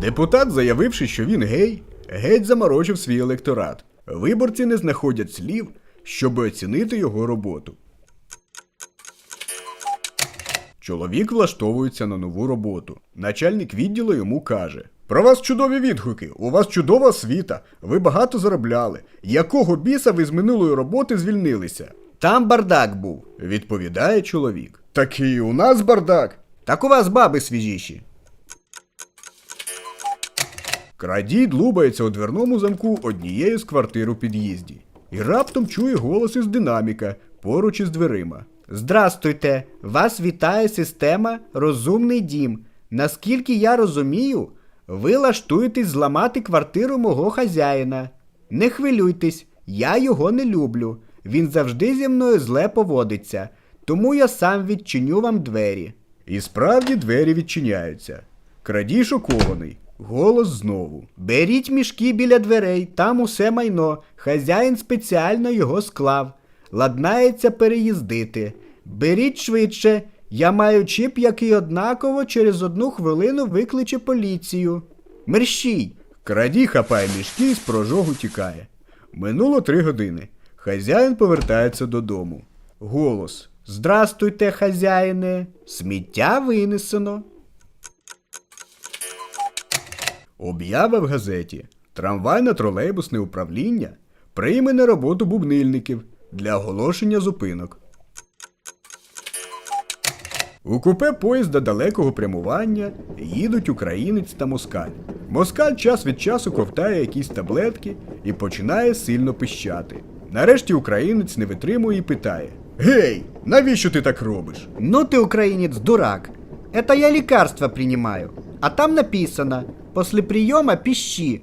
Депутат, заявивши, що він гей, геть заморочив свій електорат. Виборці не знаходять слів, щоб оцінити його роботу. Чоловік влаштовується на нову роботу. Начальник відділу йому каже: Про вас чудові відгуки, у вас чудова освіта, ви багато заробляли. Якого біса ви з минулої роботи звільнилися? Там бардак був, відповідає чоловік. Так і у нас бардак. Так у вас баби свіжіші. Крадій длубається у дверному замку однієї з квартир у під'їзді. І раптом чує голос із динаміка поруч із дверима. Здрастуйте! Вас вітає система Розумний дім. Наскільки я розумію, ви лаштуєтесь зламати квартиру мого хазяїна. Не хвилюйтесь, я його не люблю. Він завжди зі мною зле поводиться, тому я сам відчиню вам двері. І справді двері відчиняються. Крадій шокований. Голос знову. Беріть мішки біля дверей, там усе майно. Хазяїн спеціально його склав. Ладнається переїздити. Беріть швидше. Я маю чіп, який однаково через одну хвилину викличе поліцію. Мерщій! Крадій хапає мішки і з прожогу тікає. Минуло три години. Хазяїн повертається додому. Голос. Здрастуйте, хазяїне. Сміття винесено. Об'ява в газеті. Трамвайно-тролейбусне управління прийме на роботу бубнильників для оголошення зупинок. У купе поїзда далекого прямування їдуть українець та москаль. Москаль час від часу ковтає якісь таблетки і починає сильно пищати. Нарешті українець не витримує і питає: Гей, навіщо ти так робиш? Ну ты, украинец, дурак. Это я лекарства принимаю. А там написано, после приема пищи.